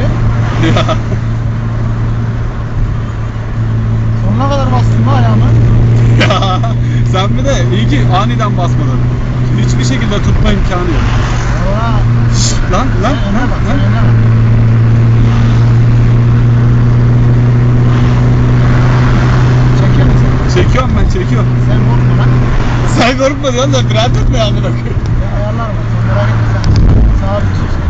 Ya. Sonuna kadar bastın mı ayağımı? ya. Sen bir de iyi ki aniden basmadın. Hiçbir şekilde tutma imkanı yok. Oha. Şşt, lan lan lan bak, lan. sen öne bak. Çekiyor musun? Çekiyorum ben çekiyorum. Sen korkma lan. Sen korkma diyorsun da fren tutmuyor amına koyayım. Ben ayarlarım. Sen merak etme sen. Sağa bir sus.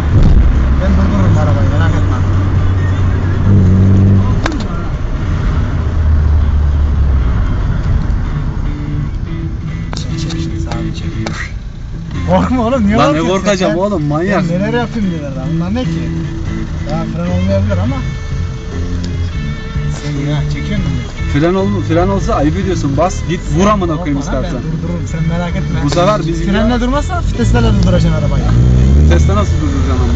Korkma oğlum niye Lan ne korkuyorsun korkacağım sen? oğlum, manyak. Ben neler yapayım diyorlar lan. Bunlar ne ki? Daha fren olmayabilir ama. Sen ya çekiyor musun? Fren, ol, fren olsa ayıp ediyorsun. Bas git vur amına koyayım Korkma lan, istersen. Ben durdururum sen merak etme. Bu sefer biz Frenle durmazsan viteslerle durduracaksın arabayı. Tesla nasıl durduracaksın amına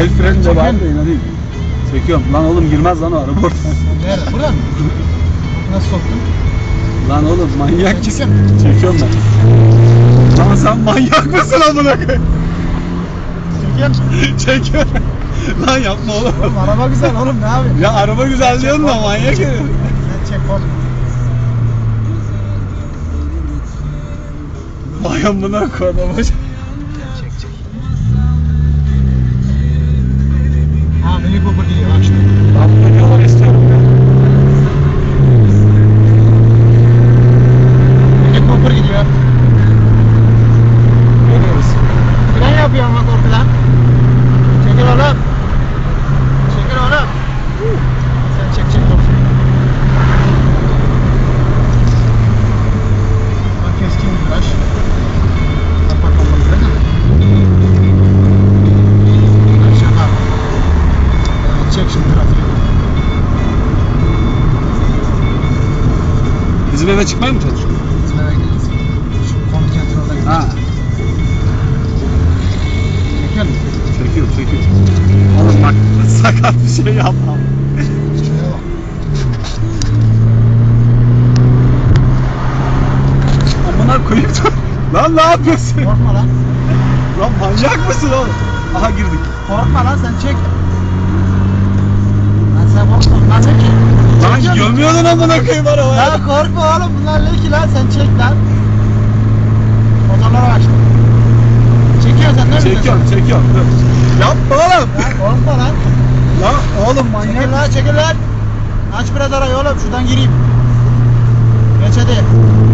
El freni de var da inanayım. Çekiyorum. Lan oğlum girmez lan o araba oradan. Nerede? Buradan mı? Nasıl soktun? Lan oğlum manyak mısın? çekiyorum. Çekiyorum ben. Lan sen manyak mısın amına koyayım? Çekiyor musun? Çekiyorum. Lan yapma oğlum. Oğlum araba güzel oğlum ne yapayım? Ya araba güzel diyorsun da manyak herif. Sen çek korkma. Vay amına koyayım. Çek çek. Ha Mini Cooper gidiyor bak şimdi. Ben bunu yollar istiyorum ya. Mini Cooper gidiyor. Görüyoruz. Fren yapıyor ama korkudan. Çekil oğlum. Çekil oğlum. Sen çek çek korkma. Bak keskin viraj. Kapak kapalı değil mi? Ay Şaka. Evet, çek şimdi trafiği. Bizim eve çıkmaya mı çalışıyorsun? Biz nereye gidiyoruz? Şu kontinentalda gidiyoruz. Ha. Çekiyor musun? Çekiyor çekiyor. Oğlum bak sakat bir şey bak. Amına koyayım. lan ne yapıyorsun? Korkma lan. Lan manyak mısın oğlum? Aha girdik. Korkma lan sen çek. Lan sen korkma lan çek. Lan Çekiyor musun? gömüyordun amına koyayım arabaya. Lan korkma oğlum bunlar ne ki lan sen çek lan. Motorlara açtım. Çekiyorsun ne Çekiyorum çekiyorum. Dur. Yapma oğlum. Lan korkma lan. Lan oğlum manyak. Çekil lan çekil lan. Aç biraz arayı oğlum şuradan gireyim. Hadi.